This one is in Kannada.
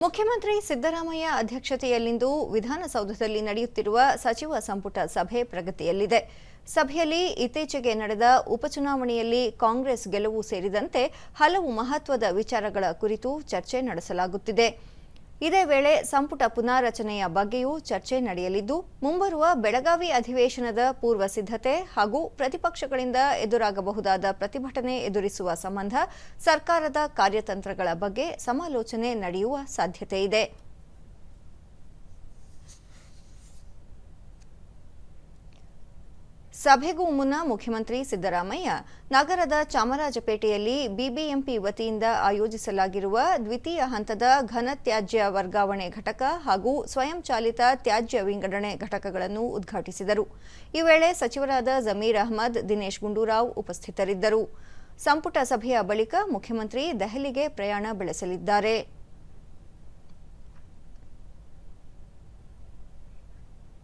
ಮುಖ್ಯಮಂತ್ರಿ ಸಿದ್ದರಾಮಯ್ಯ ಅಧ್ಯಕ್ಷತೆಯಲ್ಲಿಂದು ವಿಧಾನಸೌಧದಲ್ಲಿ ನಡೆಯುತ್ತಿರುವ ಸಚಿವ ಸಂಪುಟ ಸಭೆ ಪ್ರಗತಿಯಲ್ಲಿದೆ. ಸಭೆಯಲ್ಲಿ ಇತ್ತೀಚೆಗೆ ನಡೆದ ಉಪಚುನಾವಣೆಯಲ್ಲಿ ಕಾಂಗ್ರೆಸ್ ಗೆಲುವು ಸೇರಿದಂತೆ ಹಲವು ಮಹತ್ವದ ವಿಚಾರಗಳ ಕುರಿತು ಚರ್ಚೆ ನಡೆಸಲಾಗುತ್ತಿದೆ. ಇದೇ ವೇಳೆ ಸಂಪುಟ ಪುನಾರಚನೆಯ ಬಗ್ಗೆಯೂ ಚರ್ಚೆ ನಡೆಯಲಿದ್ದು, ಮುಂಬರುವ ಬೆಳಗಾವಿ ಅಧಿವೇಶನದ ಪೂರ್ವ ಸಿದ್ಧತೆ ಹಾಗೂ ಪ್ರತಿಪಕ್ಷಗಳಿಂದ ಎದುರಾಗಬಹುದಾದ ಪ್ರತಿಭಟನೆ ಎದುರಿಸುವ ಸಂಬಂಧ ಸರ್ಕಾರದ ಕಾರ್ಯತಂತ್ರಗಳ ಬಗ್ಗೆ ಸಮಾಲೋಚನೆ ನಡೆಯುವ ಸಾಧ್ಯತೆಯಿದೆ ಸಭೆಗೂ ಮುನ್ನ ಮುಖ್ಯಮಂತ್ರಿ ಸಿದ್ದರಾಮಯ್ಯ ನಗರದ ಚಾಮರಾಜಪೇಟೆಯಲ್ಲಿ ಬಿಬಿಎಂಪಿ ವತಿಯಿಂದ ಆಯೋಜಿಸಲಾಗಿರುವ ದ್ವಿತೀಯ ಹಂತದ ಘನತ್ಯಾಜ್ಯ ವರ್ಗಾವಣೆ ಘಟಕ ಹಾಗೂ ಸ್ವಯಂಚಾಲಿತ ತ್ಯಾಜ್ಯ ವಿಂಗಡಣೆ ಘಟಕಗಳನ್ನು ಉದ್ಘಾಟಿಸಿದರು. ಈ ವೇಳೆ ಸಚಿವರಾದ ಜಮೀರ್ ಅಹಮದ್, ದಿನೇಶ್ ಗುಂಡೂರಾವ್ ಉಪಸ್ಥಿತರಿದ್ದರು. ಸಂಪುಟ ಸಭೆಯ ಬಳಿಕ ಮುಖ್ಯಮಂತ್ರಿ ದೆಹಲಿಗೆ ಪ್ರಯಾಣ ಬೆಳೆಸಲಿದ್ದಾರೆ.